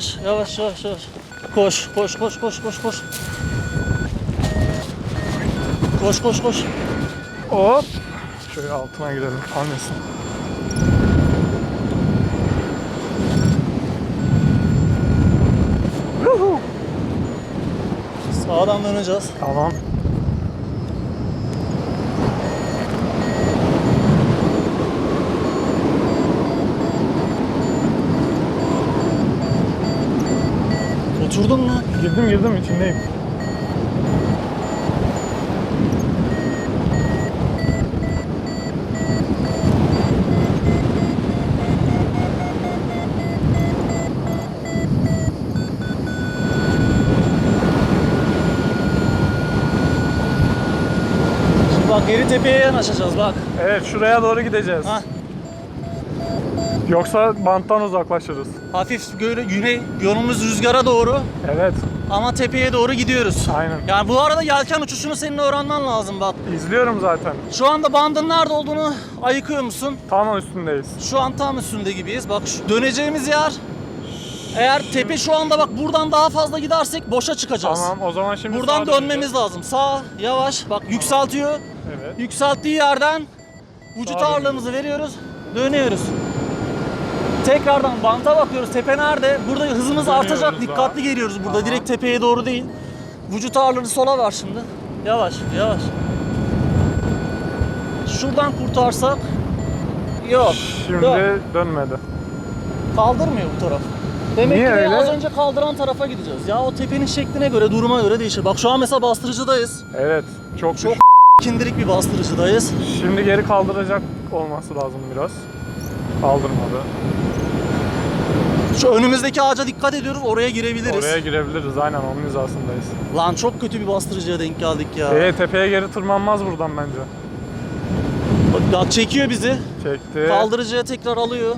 Yavaş, yavaş, yavaş, yavaş. Koş, koş, koş, koş, koş, koş. Koş, koş, koş. Hop. Şöyle altına girelim. Almasın. Sağdan döneceğiz. Tamam. Oturdun mu? Girdim girdim içindeyim. Şimdi bak geri tepeye yanaşacağız bak. Evet şuraya doğru gideceğiz. Ha, Yoksa banttan uzaklaşırız. hafif böyle güney yolumuz rüzgara doğru Evet. ama tepeye doğru gidiyoruz. Aynen. Yani bu arada yelken uçuşunu senin öğrenmen lazım bak. İzliyorum zaten. Şu anda bandın nerede olduğunu ayıkıyor musun? Tam üstündeyiz. Şu an tam üstünde gibiyiz. Bak şu döneceğimiz yer eğer tepe şu anda bak buradan daha fazla gidersek boşa çıkacağız. Tamam o zaman şimdi Buradan sağa dönmemiz döneceğiz. lazım. Sağ, yavaş. Bak yükseltiyor. Evet. Yükselttiği yerden vücut Sağa ağırlığımızı veriyoruz. Dönüyoruz. Tekrardan banta bakıyoruz. Tepe nerede? Burada hızımız artacak. Dikkatli geliyoruz burada. Direkt tepeye doğru değil. Vücut ağırlığını sola var şimdi. Yavaş, yavaş. Şuradan kurtarsak yok. Şimdi Dön. dönmedi. Kaldırmıyor bu taraf. Demek Niye ki öyle? az önce kaldıran tarafa gideceğiz. Ya o tepenin şekline göre, duruma göre değişir. Bak şu an mesela bastırıcıdayız. Evet. Çok Çok düşük. kindirik bir bastırıcıdayız. Şimdi geri kaldıracak olması lazım biraz. Kaldırmadı. Şu önümüzdeki ağaca dikkat ediyoruz. Oraya girebiliriz. Oraya girebiliriz aynen onun hizasındayız. Lan çok kötü bir bastırıcıya denk geldik ya. Ee, tepeye geri tırmanmaz buradan bence. Bak, bak çekiyor bizi. Çekti. Kaldırıcıya tekrar alıyor.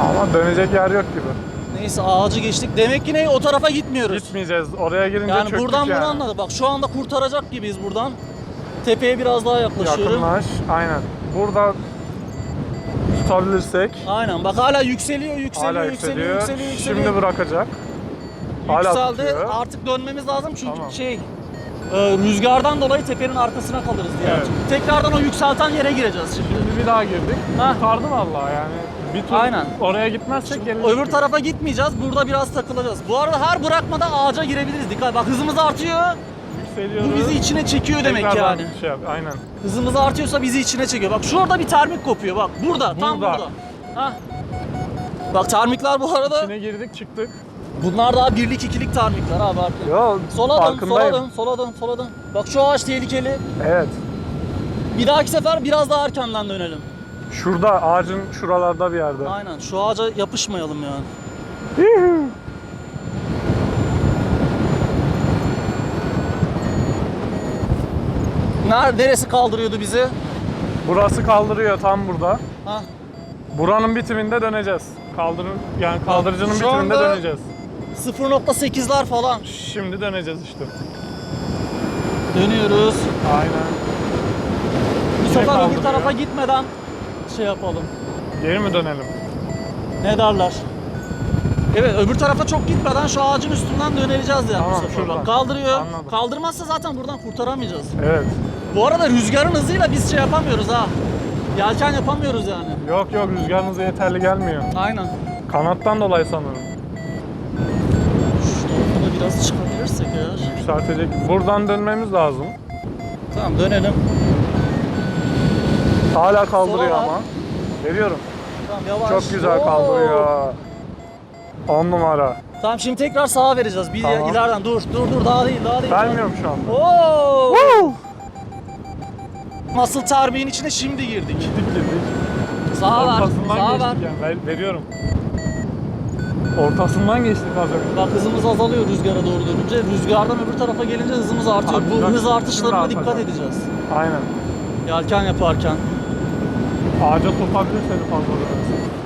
Ama dönecek yer yok gibi. Neyse ağacı geçtik. Demek ki ne o tarafa gitmiyoruz. Gitmeyeceğiz. Oraya girince Yani çöktük buradan yani. bunu anladık. Bak şu anda kurtaracak gibiyiz buradan. Tepeye biraz daha yaklaşıyorum. Yakınlaş. Aynen. Burada tutabilirsek Aynen bak hala yükseliyor, yükseliyor, hala yükseliyor, yükseliyor. yükseliyor, yükseliyor. Şimdi bırakacak. Hala Yükseldi. tutuyor. Artık dönmemiz lazım çünkü Tamam. şey e, rüzgardan dolayı tepenin arkasına kalırız diye. Evet. Tekrardan o yükselten yere gireceğiz şimdi. Şimdi bir daha girdik. Ha. Kurtardı vallahi yani. Bir tur Aynen. oraya gitmezsek gelecek. Öbür tarafa gitmeyeceğiz. Burada biraz takılacağız. Bu arada her bırakmada ağaca girebiliriz. Dikkat bak hızımız artıyor. Yükseliyoruz. Bu bizi içine çekiyor demek Tekrardan yani. Şey yap, aynen. Hızımız artıyorsa bizi içine çekiyor. Bak şurada bir termik kopuyor. Bak burada, tam Burada. burada. Ha. Bak termikler bu arada İçine girdik çıktık. bunlar daha birlik ikilik termikler abi artık. Yo Sola dön, sola dön, sola dön, sola dön. Bak şu ağaç tehlikeli. Evet. Bir dahaki sefer biraz daha erkenden dönelim. Şurada ağacın şuralarda bir yerde. Aynen. Şu ağaca yapışmayalım yani. Nerede, neresi kaldırıyordu bizi? Burası kaldırıyor tam burada. Ha. Buranın bitiminde döneceğiz. Kaldır yani kaldırıcının şu bitiminde anda- döneceğiz. 0.8'ler falan. Şimdi döneceğiz işte. Dönüyoruz. Aynen. Ne sefer öbür kaldırıyor? tarafa gitmeden şey yapalım. Geri mi dönelim? Ne derler? Evet öbür tarafa çok gitmeden şu ağacın üstünden döneceğiz yani Tamam, bu sefer. şuradan. Kaldırıyor. Anladım. Kaldırmazsa zaten buradan kurtaramayacağız. Evet. Bu arada rüzgarın hızıyla biz şey yapamıyoruz ha. Yelken yapamıyoruz yani. Yok yok rüzgarın hızı yeterli gelmiyor. Aynen. Kanattan dolayı sanırım. Şu da biraz çıkabilirsek eğer. Yükseltecek. Buradan dönmemiz lazım. Tamam dönelim. Hala kaldırıyor Sola var. ama. Veriyorum. Tamam yavaş. Çok güzel Oo. kaldırıyor. 10 numara. Tamam şimdi tekrar sağa vereceğiz. Bir Tamam. ileriden dur dur dur daha değil daha değil. Vermiyorum şu anda. Oo! Woo! Nasıl terbiyenin içine şimdi girdik. Gittik girdik. Sağa ver. Sağa ver. geçtik yani. Ver- veriyorum. Ortasından geçtik az önce. Bak hızımız azalıyor rüzgara doğru dönünce. Rüzgardan öbür tarafa gelince hızımız artıyor. Bu Artacak. hız artışlarına Şimdi dikkat artacak. edeceğiz. Aynen. Yelken yaparken. Ağaca sokabilir seni fazla.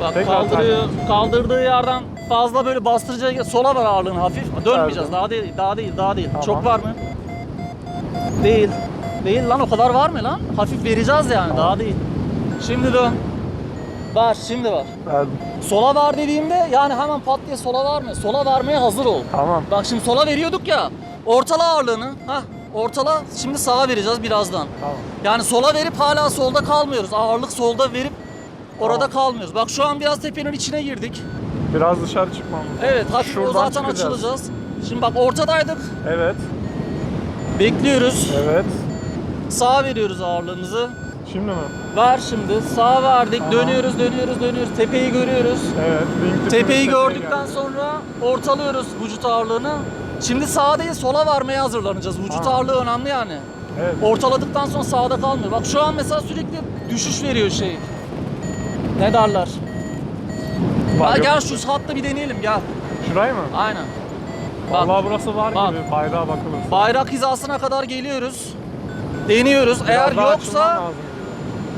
Bak Tekrar kaldırıyor. Kaldırdığı yerden fazla böyle bastırıcıya sola ver ağırlığını hafif. Dönmeyeceğiz. Daha değil, daha değil, daha değil. Tamam. Çok var mı? Değil. Değil lan o kadar var mı lan? Hafif vereceğiz yani. Daha değil. Şimdi dön. Var şimdi var. Verdim. Sola var dediğimde yani hemen pat diye sola verme. Sola vermeye hazır ol. Tamam. Bak şimdi sola veriyorduk ya. Ortala ağırlığını. Hah ortala şimdi sağa vereceğiz birazdan. Tamam. Yani sola verip hala solda kalmıyoruz. Ağırlık solda verip orada Tamam. kalmıyoruz. Bak şu an biraz tepenin içine girdik. Biraz dışarı çıkmamız lazım. Evet hafif Şuradan zaten çıkacağız. açılacağız. Şimdi bak ortadaydık. Evet. Bekliyoruz. Evet. Sağa veriyoruz ağırlığımızı. Şimdi mi? Ver şimdi. Sağa verdik. Tamam. Dönüyoruz, dönüyoruz, dönüyoruz. Tepeyi görüyoruz. Evet. Tepeyi gördükten geldi. sonra ortalıyoruz vücut ağırlığını. Şimdi sağa değil sola varmaya hazırlanacağız. Vücut Tamam. ağırlığı önemli yani. Evet. Ortaladıktan sonra sağda kalmıyor. Bak şu an mesela sürekli düşüş veriyor şey. Ne derler? Yok. gel şu hatta bir deneyelim gel. Şurayı mı? Aynen. Bak Vallahi burası var Bak. gibi. Bayrağa bakılır. bayrak hizasına kadar geliyoruz. Deniyoruz. Biraz Eğer yoksa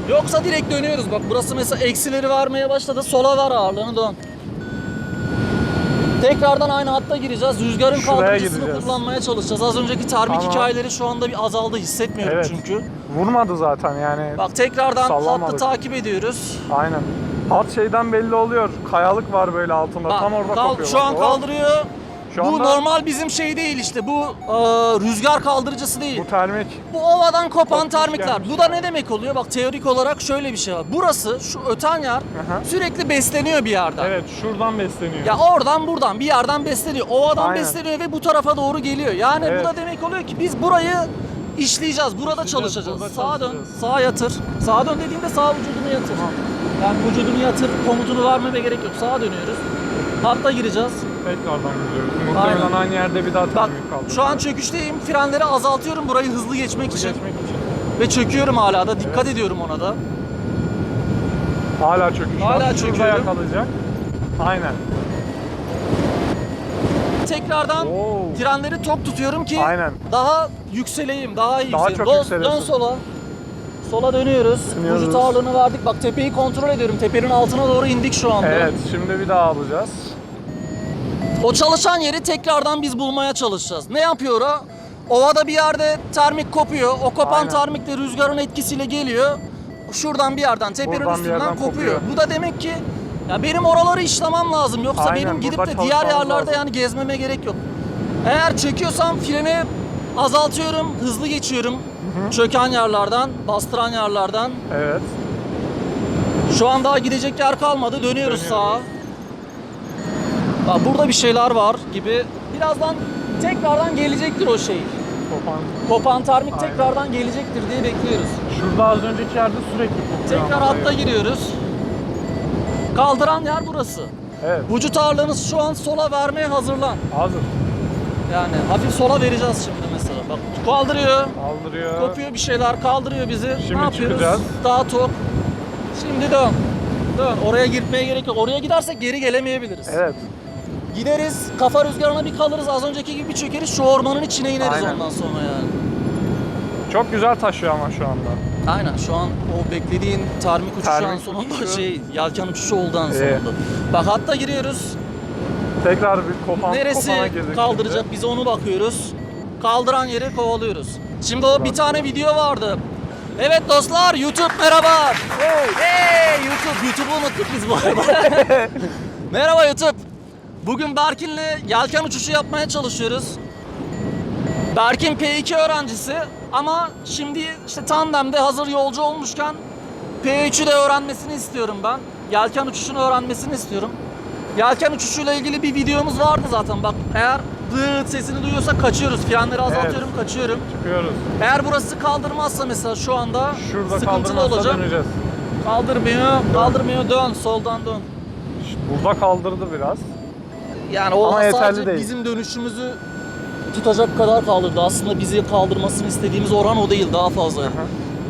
yoksa direkt dönüyoruz. Bak burası mesela eksileri vermeye başladı. Sola var ağırlığını dön. Tekrardan aynı hatta gireceğiz. Rüzgarın Şuraya kaldırıcısını gideceğiz. kullanmaya çalışacağız. Az önceki termik Tamam. hikayeleri şu anda bir azaldı. Hissetmiyorum Evet. çünkü. Vurmadı zaten yani. Bak tekrardan hattı Sallamadık. takip ediyoruz. Aynen. Hat şeyden belli oluyor. Kayalık var böyle altında. Bak, Tam orada kal- kopuyor. Şu bak. an kaldırıyor. Şu bu anda- normal bizim şey değil işte. Bu e, rüzgar kaldırıcısı değil. Bu termik. Bu ovadan kopan Kopmuş termikler. gelmiş Bu da ne demek oluyor? Bak teorik olarak şöyle bir şey var. Burası şu öten yer Aha. sürekli besleniyor bir yerden. Evet şuradan besleniyor. Ya oradan buradan bir yerden besleniyor. Ovadan Aynen. besleniyor ve bu tarafa doğru geliyor. Yani Evet. bu da demek oluyor ki biz burayı işleyeceğiz. Burada çalışacağız. burada sağa dön. çalışacağız. Sağa yatır. Sağa dön dediğimde sağ vücudunu yatır. Yani vücudunu yatır. Komutunu vermeme gerek yok. Sağa dönüyoruz. Hatta gireceğiz. Tekrardan gidiyoruz. Muhtemelen Aynen. aynı yerde bir daha Bak kaldı. şu an çöküşteyim. Frenleri azaltıyorum burayı hızlı geçmek için. geçmek için. Ve çöküyorum hala da. Dikkat Evet. ediyorum ona da. Hala çöküş Hala var. Şurada çöküyorum. yakalayacak. Aynen. Tekrardan Oo. frenleri tok tutuyorum ki Aynen. daha yükseleyim, daha iyi Daha yükseleyim. çok Dön-. Dön sola. Sola dönüyoruz. Dönüyoruz. Vücut ağırlığını verdik. Bak tepeyi kontrol ediyorum. Tepenin altına doğru indik şu anda. Evet şimdi bir daha alacağız. O çalışan yeri tekrardan biz bulmaya çalışacağız. Ne yapıyor o? Ovada bir yerde termik kopuyor. O kopan Aynen. termik de rüzgarın etkisiyle geliyor. Şuradan bir yerden, tepenin Buradan bir üstünden yerden kopuyor. kopuyor. Bu da demek ki ya benim oraları işlemem lazım. Yoksa Aynen, benim gidip burada de diğer yerlerde lazım. yani gezmeme gerek yok. Eğer çekiyorsam freni azaltıyorum, hızlı geçiyorum. Çöken yerlerden, bastıran yerlerden. Evet. Şu an daha gidecek yer kalmadı. Dönüyoruz Dönüyoruz. sağa. Bak burada bir şeyler var gibi. Birazdan tekrardan gelecektir o şey. Kopan. Kopan termik Aynen. tekrardan gelecektir diye bekliyoruz. Şurada az önceki yerde sürekli kopuyor. Tekrar ama hatta hayır. giriyoruz. Kaldıran yer burası. Evet. Vücut ağırlığınız şu an sola vermeye hazırlan. Hazır. Yani hafif sola vereceğiz şimdi. Bak kaldırıyor. Kaldırıyor. Kopuyor bir şeyler kaldırıyor bizi. Şimdi ne yapıyoruz? çıkacağız. Daha tok. Şimdi dön. Dön. Oraya gitmeye gerek yok. Oraya gidersek geri gelemeyebiliriz. Evet. Gideriz, kafa rüzgarına bir kalırız, az önceki gibi bir çökeriz, şu ormanın içine ineriz Aynen. ondan sonra yani. Çok güzel taşıyor ama şu anda. Aynen şu an o beklediğin termik uçuşu Termik en sonunda uçuşu. şey, yelken uçuşu oldu İyi. sonunda. Bak hatta giriyoruz, Tekrar bir kopan, neresi kopana girdik kaldıracak şimdi. biz onu bakıyoruz. Kaldıran yeri kovalıyoruz. Şimdi o bir tane video vardı. Evet dostlar YouTube merhaba. Hey, hey YouTube, YouTube'u unuttuk biz bu arada. merhaba YouTube. Bugün Berkin'le yelken uçuşu yapmaya çalışıyoruz. Berkin P2 öğrencisi ama şimdi işte tandemde hazır yolcu olmuşken P3'ü de öğrenmesini istiyorum ben. Yelken uçuşunu öğrenmesini istiyorum. Yelken uçuşuyla ilgili bir videomuz vardı zaten. Bak eğer dıt sesini duyuyorsak kaçıyoruz. Frenleri azaltıyorum, kaçıyorum. Çıkıyoruz. Eğer burası kaldırmazsa mesela şu anda Şurada sıkıntılı olacak. döneceğiz. Kaldırmıyor, kaldırmıyor. Dön, soldan dön. Burada kaldırdı biraz. Yani o Ama sadece değil. bizim dönüşümüzü tutacak kadar kaldırdı. Aslında bizi kaldırmasını istediğimiz oran o değil, daha fazla.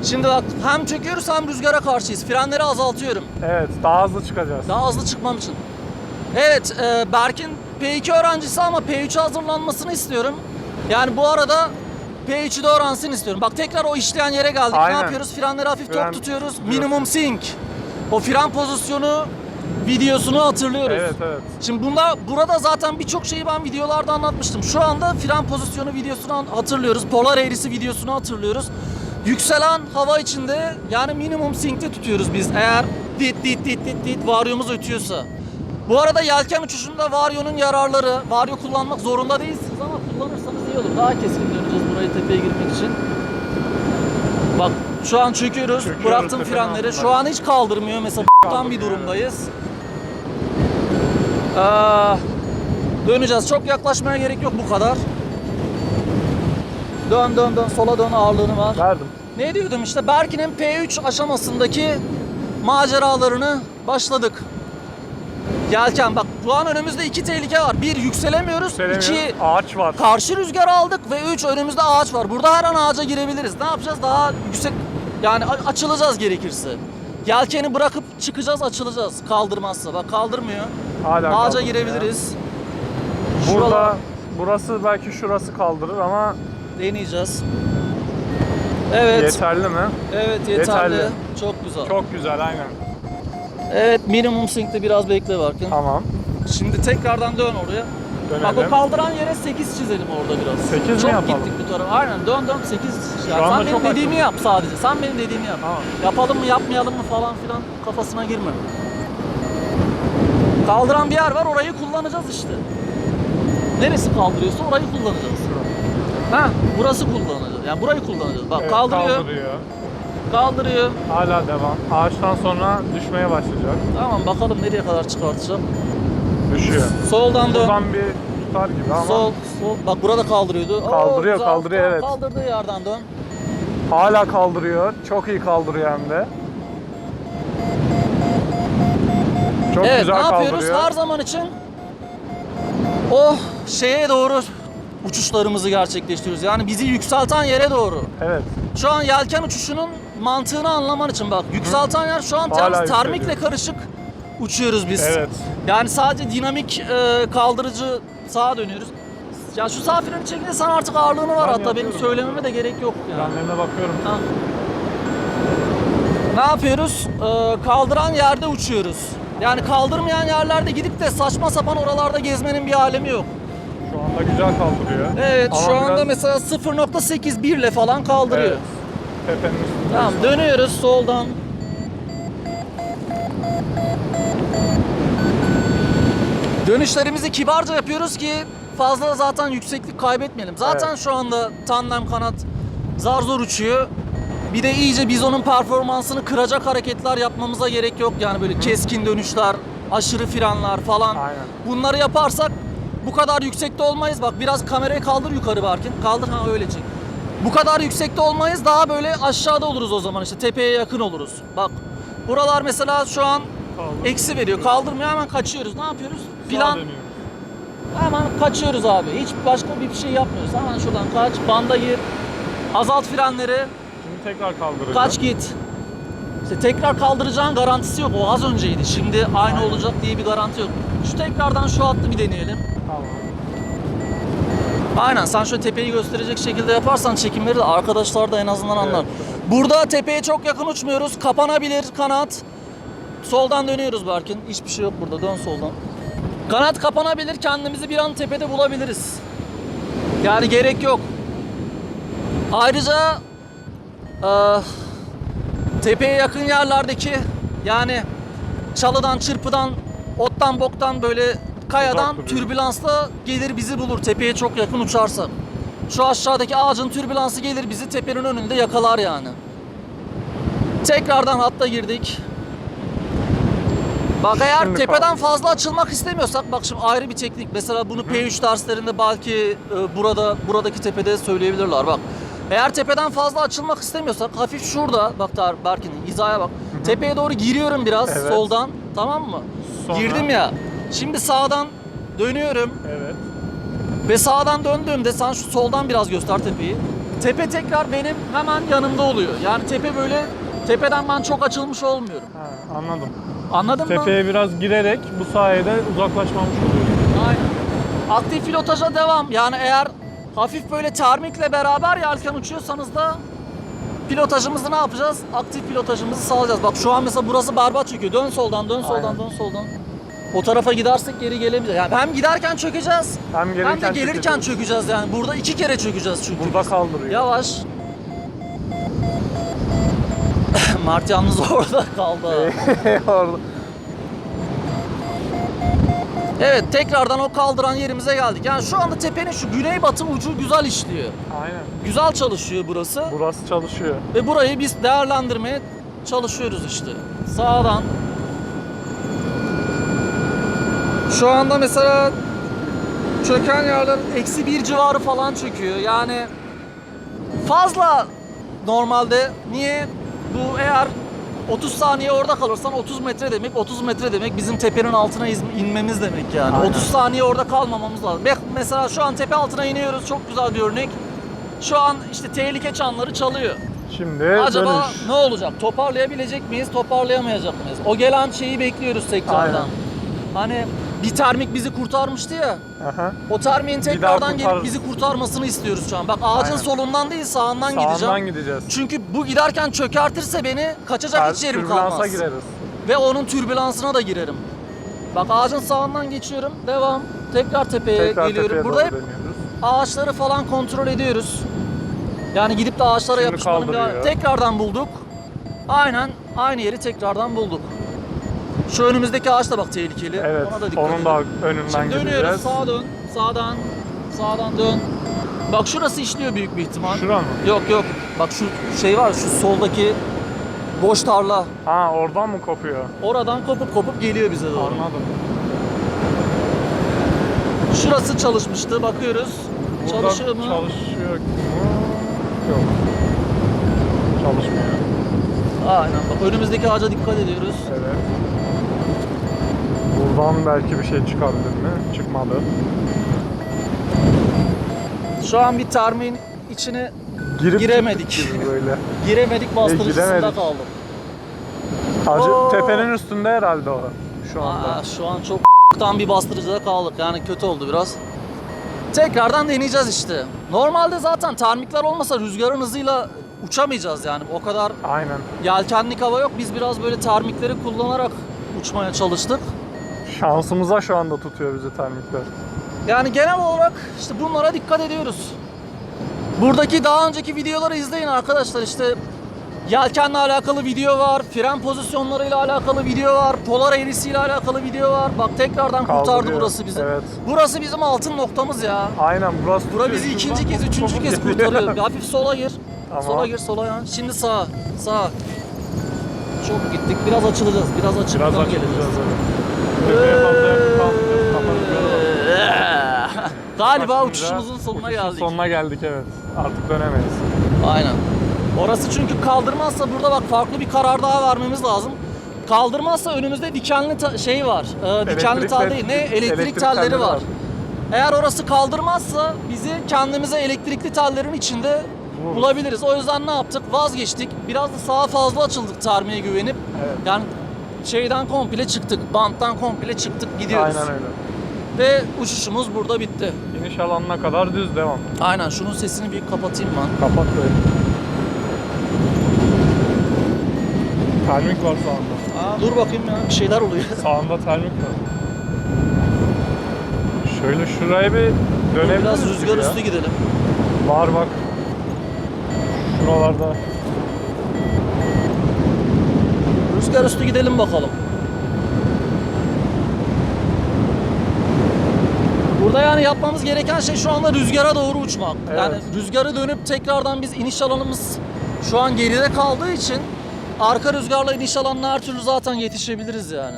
Şimdi bak hem çekiyoruz hem rüzgara karşıyız. Frenleri azaltıyorum. Evet daha hızlı çıkacağız. Daha hızlı çıkmam için. Evet, e, Berk'in P2 öğrencisi ama P3'e hazırlanmasını istiyorum. Yani bu arada P3'ü de öğrensin istiyorum. Bak tekrar o işleyen yere geldik. Aynen. Ne yapıyoruz? Frenleri hafif Fren tok tutuyoruz. Minimum sync. O fren pozisyonu videosunu hatırlıyoruz. Evet evet. Şimdi bunda burada zaten birçok şeyi ben videolarda anlatmıştım. Şu anda fren pozisyonu videosunu hatırlıyoruz. Polar eğrisi videosunu hatırlıyoruz. Yükselen hava içinde yani minimum sync'te tutuyoruz biz. Eğer dit dit dit dit dit varyomuz ötüyorsa. Bu arada yelken uçuşunda varyonun yararları, varyo kullanmak zorunda değilsiniz ama kullanırsanız iyi olur. Daha keskin döneceğiz burayı tepeye girmek için. Bak şu an çöküyoruz. Çöküyoruz Bıraktım frenleri. Şu an hiç kaldırmıyor. Mesela tam bir durumdayız. Aa, döneceğiz. Çok yaklaşmaya gerek yok bu kadar. Dön dön dön sola dön ağırlığını var. Verdim. Ne diyordum işte Berkin'in P3 aşamasındaki maceralarını başladık. Yelken bak şu an önümüzde iki tehlike var. Bir yükselemiyoruz. Söylemiyorum. iki Ağaç var. karşı rüzgar aldık ve üç önümüzde ağaç var. Burada her an ağaca girebiliriz. Ne yapacağız? Daha yüksek yani açılacağız gerekirse. Yelkeni bırakıp çıkacağız açılacağız kaldırmazsa. Bak kaldırmıyor. Hala Ağaca kaldırmıyor. girebiliriz. Burada Şuralar- burası belki şurası kaldırır ama deneyeceğiz. Evet. yeterli mi? Evet yeterli. Yeterli. Çok güzel. Çok güzel aynen. Evet minimum sync'te biraz bekle Barkın. Tamam. Şimdi tekrardan dön oraya. Bak o Dönelim. kaldıran yere 8 çizelim orada biraz. Sekiz mi çok yapalım? gittik bu tarafa. Aynen dön dön 8 yani anda Sen benim çok dediğimi açıldı. yap sadece. Sen benim dediğimi yap. Tamam. Yapalım mı yapmayalım mı falan filan kafasına girme. Kaldıran bir yer var orayı kullanacağız işte. Neresi kaldırıyorsa orayı kullanacağız. Ha, burası kullanacağız. Yani burayı kullanacağız. Bak Evet, kaldırıyor, Kaldırıyor. Kaldırıyor. Hala devam. Ağaçtan sonra düşmeye başlayacak. Tamam bakalım nereye kadar çıkartacağım. Düşüyor. Soldan dön. Buradan bir tutar gibi ama Sol, sol. Bak burada kaldırıyordu. Kaldırıyor, güzel. kaldırıyor, Tamam, evet. Kaldırdığı yerden dön. hala kaldırıyor. Çok iyi kaldırıyor hem de. Çok evet, güzel ne yapıyoruz? kaldırıyor. Her zaman için o şeye doğru uçuşlarımızı gerçekleştiriyoruz. Yani bizi yükselten yere doğru. Evet. Şu an yelken uçuşunun mantığını anlaman için bak. Yükselten yer şu an Hala termikle karışık uçuyoruz biz. Evet. Yani sadece dinamik e, kaldırıcı sağa dönüyoruz. Ya şu sağ freni çekince sen artık ağırlığını var Ben hatta benim söylememe de gerek yok yani. Yanlarına bakıyorum. Ha. Ne yapıyoruz? Ee, kaldıran yerde uçuyoruz. Yani kaldırmayan yerlerde gidip de saçma sapan oralarda gezmenin bir alemi yok. Şu anda güzel kaldırıyor. Evet Ama şu anda biraz- mesela 0.81 ile falan kaldırıyor. Evet. Tepenin üstünde. Tamam dönüyoruz soldan. Dönüşlerimizi kibarca yapıyoruz ki fazla zaten yükseklik kaybetmeyelim. Zaten Evet. şu anda tandem kanat zar zor uçuyor. Bir de iyice biz onun performansını kıracak hareketler yapmamıza gerek yok. Yani böyle keskin dönüşler, aşırı frenler falan. Aynen. Bunları yaparsak bu kadar yüksekte olmayız. Bak biraz kamerayı kaldır yukarı Barkin. Kaldır ha öyle çek. Bu kadar yüksekte olmayız. Daha böyle aşağıda oluruz o zaman işte tepeye yakın oluruz. Bak buralar mesela şu an Kaldır. eksi veriyor. Kaldırmıyor hemen kaçıyoruz. Ne yapıyoruz? Plan dönüyor. hemen kaçıyoruz abi. Hiç başka bir şey yapmıyoruz. Hemen şuradan kaç, banda gir. Azalt frenleri, Şimdi tekrar kaldıracak. kaç git. İşte tekrar kaldıracağın garantisi yok. O az önceydi. Şimdi aynı olacak diye bir garanti yok. Şu tekrardan şu hattı bir deneyelim. Tamam. Aynen sen şöyle tepeyi gösterecek şekilde yaparsan çekimleri de arkadaşlar da en azından anlar. Burada tepeye çok yakın uçmuyoruz. Kapanabilir kanat. Soldan dönüyoruz Berkin. Hiçbir şey yok burada. Dön soldan. Kanat kapanabilir. Kendimizi bir an tepede bulabiliriz. Yani gerek yok. Ayrıca eee, tepeye yakın yerlerdeki yani çalıdan, çırpıdan, ottan, boktan böyle kayadan türbülansla gelir bizi bulur tepeye çok yakın uçarsa. Şu aşağıdaki ağacın türbülansı gelir bizi tepenin önünde yakalar yani. Tekrardan hatta girdik. Bak eğer Şimdi tepeden kaldı. fazla açılmak istemiyorsak bak şimdi ayrı bir teknik. Mesela bunu P3 derslerinde belki e, burada buradaki tepede söyleyebilirler bak. Eğer tepeden fazla açılmak istemiyorsak hafif şurada bak Berkin'in hizaya bak. Tepeye doğru giriyorum biraz Evet. soldan tamam mı? Sonra- Girdim ya. Şimdi sağdan dönüyorum Evet. ve sağdan döndüğümde sen şu soldan biraz göster tepeyi. Tepe tekrar benim hemen yanımda oluyor. Yani tepe böyle tepeden ben çok açılmış olmuyorum. Ha, anladım. Anladın mı? Tepeye biraz girerek bu sayede uzaklaşmamış oluyor. Aynen. Aktif pilotaja devam. Yani eğer hafif böyle termikle beraber yelken uçuyorsanız da pilotajımızı ne yapacağız? Aktif pilotajımızı sağlayacağız. Bak şu an mesela burası berbat çöküyor. Dön soldan, dön soldan, Aynen. dön soldan. O tarafa gidersek geri gelemeyeceğiz. Yani hem giderken çökeceğiz, Hem hem de gelirken çökeceğiz. çökeceğiz yani. Burada iki kere çökeceğiz çünkü. Burada kaldırıyor. Yavaş. Mert yalnız orada kaldı. Orada. evet tekrardan o kaldıran yerimize geldik. Yani şu anda tepenin şu güneybatı ucu güzel işliyor. Aynen. Güzel çalışıyor burası. Burası çalışıyor. Ve burayı biz değerlendirmeye çalışıyoruz işte. Sağdan. Şu anda mesela çöken yerler eksi bir civarı falan çöküyor. Yani fazla normalde. Niye? Bu eğer 30 saniye orada kalırsan 30 metre demek 30 metre demek bizim tepenin altına iz- inmemiz demek yani. Aynen. 30 saniye orada kalmamamız lazım. Bak Mesela şu an tepe altına iniyoruz çok güzel bir örnek. Şu an işte tehlike çanları çalıyor. Şimdi Acaba dönüş. ne olacak? Toparlayabilecek miyiz? Toparlayamayacak mıyız? O gelen şeyi bekliyoruz tekrardan. Aynen. Hani bir termik bizi kurtarmıştı ya. Aha. O termiğin tekrardan gelip bizi kurtarmasını istiyoruz şu an. Bak ağacın Aynen. solundan değil sağından, Sağından gideceğim. gideceğiz. Çünkü bu giderken çökertirse beni kaçacak Ters hiç yerim türbülansa kalmaz. gireriz. Ve onun türbülansına da girerim. Bak ağacın sağından geçiyorum. Devam. Tekrar tepeye Tekrar geliyorum. tepeye Burada doğru hep dönüyoruz. ağaçları falan kontrol ediyoruz. Yani gidip de ağaçlara Şimdi yapışmanın bir... kaldırıyor. Tekrardan bulduk. Aynen aynı yeri tekrardan bulduk. Şu önümüzdeki ağaç da bak tehlikeli. Evet. Ona da dikkat Onun edin. da önünden Şimdi dönüyoruz. gideceğiz. Sağa dön. Sağdan. Sağdan dön. Bak şurası işliyor büyük bir ihtimal. Şura mı? Yok yok. Bak şu şey var şu soldaki boş tarla. Ha oradan mı kopuyor? Oradan kopup kopup geliyor bize doğru. Anladım. Şurası çalışmıştı. Bakıyoruz. Burada Çalışıyor mu? Çalışıyor mu? Yok. Çalışmıyor. Aynen bak önümüzdeki ağaca dikkat ediyoruz. Evet. Buradan belki bir şey çıkabilir mi? Çıkmadı. Şu an bir termin içine Girip Giremedik. çıktık gibi böyle. giremedik bastırıcısında giremedik. kaldım. Hacı Oo. tepenin üstünde herhalde o şu anda. Aa, şu an çok tam bir bastırıcıda kaldık. Yani kötü oldu biraz. Tekrardan deneyeceğiz işte. Normalde zaten termikler olmasa rüzgarın hızıyla uçamayacağız yani. O kadar Aynen. yelkenlik hava yok. Biz biraz böyle termikleri kullanarak uçmaya çalıştık. Şansımıza şu anda tutuyor bizi termikler. Yani genel olarak işte bunlara dikkat ediyoruz. Buradaki daha önceki videoları izleyin arkadaşlar işte yelkenle alakalı video var, fren pozisyonlarıyla alakalı video var, polar eğrisiyle alakalı video var. Bak tekrardan kurtardı burası bizi. Evet. Burası bizim altın noktamız ya. Aynen burası Bura bizi ikinci kez, üçüncü kez kurtarıyor. Bir hafif sola gir. Tamam. Sola gir, sola yan. Şimdi sağa, sağa. Çok gittik. Biraz açılacağız. Biraz açıp Biraz açılacağız. evet. Galiba Başımıza uçuşumuzun sonuna uçuşun geldik. Sonuna geldik evet. Artık dönemeyiz. Aynen. Orası çünkü kaldırmazsa burada bak farklı bir karar daha vermemiz lazım. Kaldırmazsa önümüzde dikenli şey var. Ee, dikenli Elektrik tel değil ne? Elektrik, elektrik telleri telleri var. var. Eğer orası kaldırmazsa bizi kendimize elektrikli tellerin içinde Vururuz. bulabiliriz. O yüzden ne yaptık? Vazgeçtik. Biraz da sağa fazla açıldık termiğe güvenip. Evet. Yani şeyden komple çıktık. Banttan komple çıktık gidiyoruz. Aynen öyle. Ve uçuşumuz burada bitti. İniş alanına kadar düz devam. Aynen şunun sesini bir kapatayım ben. Kapat böyle. Termik var sağında. Aa, dur bakayım ya bir şeyler oluyor. Sağında termik var. Şöyle şuraya bir dönebilir Biraz rüzgar üstü gidelim. Var bak. Şuralarda. Rüzgar üstü gidelim bakalım. Burada yani yapmamız gereken şey şu anda rüzgara doğru uçmak. Evet. Yani rüzgarı dönüp tekrardan biz iniş alanımız şu an geride kaldığı için arka rüzgarla iniş alanına her türlü zaten yetişebiliriz yani.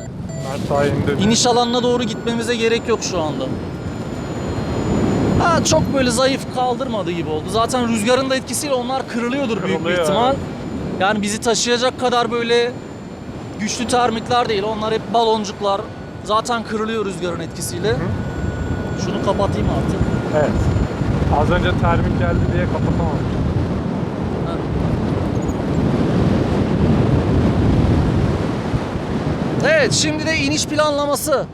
İndi. İniş alanına doğru gitmemize gerek yok şu anda. Ha, çok böyle zayıf kaldırmadı gibi oldu. Zaten rüzgarın da etkisiyle onlar kırılıyordur büyük bir Kırılıyor, ihtimal. Yani bizi taşıyacak kadar böyle güçlü termikler değil. Onlar hep baloncuklar. Zaten kırılıyor rüzgarın etkisiyle. Şunu kapatayım artık. Evet. Az önce termik geldi diye kapatamadım. Evet şimdi de iniş planlaması.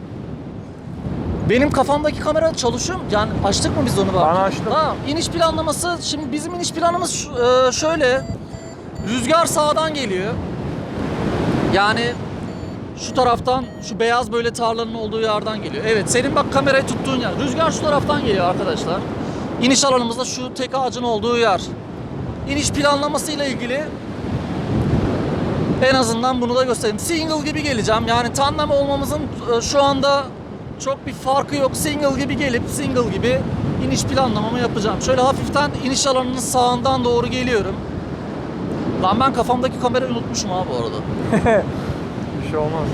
Benim kafamdaki kamera çalışıyor mu? Yani açtık mı biz onu bak? Ben açtım. Tamam. İniş planlaması. Şimdi bizim iniş planımız e, şöyle. Rüzgar sağdan geliyor. Yani şu taraftan, şu beyaz böyle tarlanın olduğu yerden geliyor. Evet, senin bak kamerayı tuttuğun yer. Rüzgar şu taraftan geliyor arkadaşlar. İniş alanımızda şu tek ağacın olduğu yer. İniş planlaması ile ilgili En azından bunu da göstereyim. Single gibi geleceğim. Yani tandem olmamızın e, şu anda çok bir farkı yok. Single gibi gelip single gibi iniş planlamamı yapacağım. Şöyle hafiften iniş alanının sağından doğru geliyorum. Lan ben kafamdaki kamerayı unutmuşum ha bu arada. Bir şey olmaz.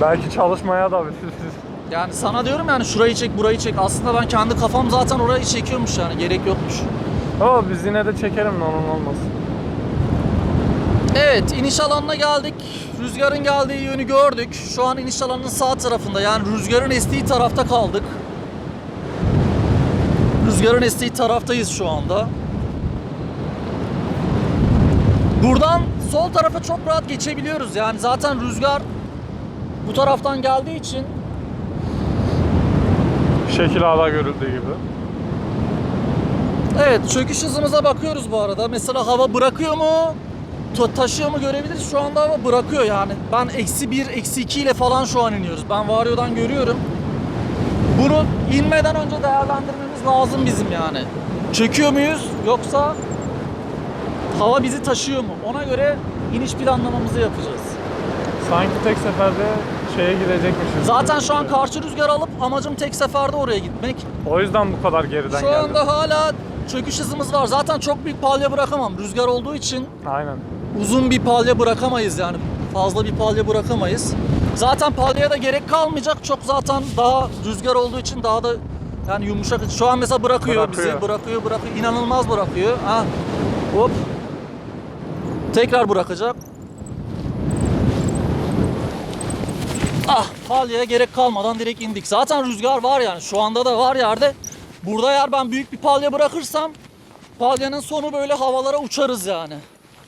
Belki çalışmaya da biliriz. Yani sana diyorum yani şurayı çek burayı çek. Aslında ben kendi kafam zaten orayı çekiyormuş yani gerek yokmuş. Ama biz yine de çekelim ne olmaz. Evet iniş alanına geldik. Rüzgarın geldiği yönü gördük. Şu an iniş alanının sağ tarafında yani rüzgarın estiği tarafta kaldık. Rüzgarın estiği taraftayız şu anda. Buradan sol tarafa çok rahat geçebiliyoruz. Yani zaten rüzgar bu taraftan geldiği için Şekil ağda görüldüğü gibi. Evet çöküş hızımıza bakıyoruz bu arada. Mesela hava bırakıyor mu? ta- taşıyor mu görebiliriz. Şu anda hava bırakıyor yani. Ben eksi 1, eksi 2 ile falan şu an iniyoruz. Ben Vario'dan görüyorum. Bunu inmeden önce değerlendirmemiz lazım bizim yani. Çöküyor muyuz yoksa hava bizi taşıyor mu? Ona göre iniş planlamamızı yapacağız. Sanki tek seferde şeye gidecekmişiz. Zaten şu an karşı rüzgar alıp amacım tek seferde oraya gitmek. O yüzden bu kadar geriden Şu anda hala çöküş hızımız var. Zaten çok büyük palya bırakamam. Rüzgar olduğu için Aynen. uzun bir palya bırakamayız yani. Fazla bir palya bırakamayız. Zaten palyaya da gerek kalmayacak. Çok zaten daha rüzgar olduğu için daha da yani yumuşak. Şu an mesela bırakıyor, Bırakıyor. bizi. Bırakıyor, bırakıyor. İnanılmaz bırakıyor. Ha. Hop. Tekrar bırakacak. Ah, palyaya gerek kalmadan direkt indik. Zaten rüzgar var yani. Şu anda da var yerde. Burada eğer ben büyük bir palya bırakırsam palyanın sonu böyle havalara uçarız yani.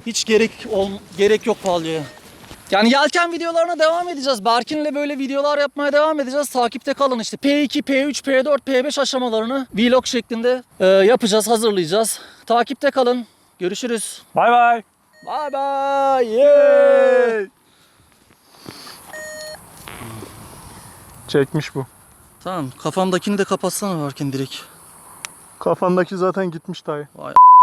Hiç gerek ol, gerek yok palyaya. Yani yelken videolarına devam edeceğiz. Berkin'le böyle videolar yapmaya devam edeceğiz. Takipte kalın işte. P2, P3, P4, P5 aşamalarını vlog şeklinde e, yapacağız, hazırlayacağız. Takipte kalın. Görüşürüz. Bay bay. Bye bye. Yeah. Çekmiş bu. Tamam kafamdakini de kapatsana Berkin direkt. Kafandaki zaten gitmiş dayı. Vay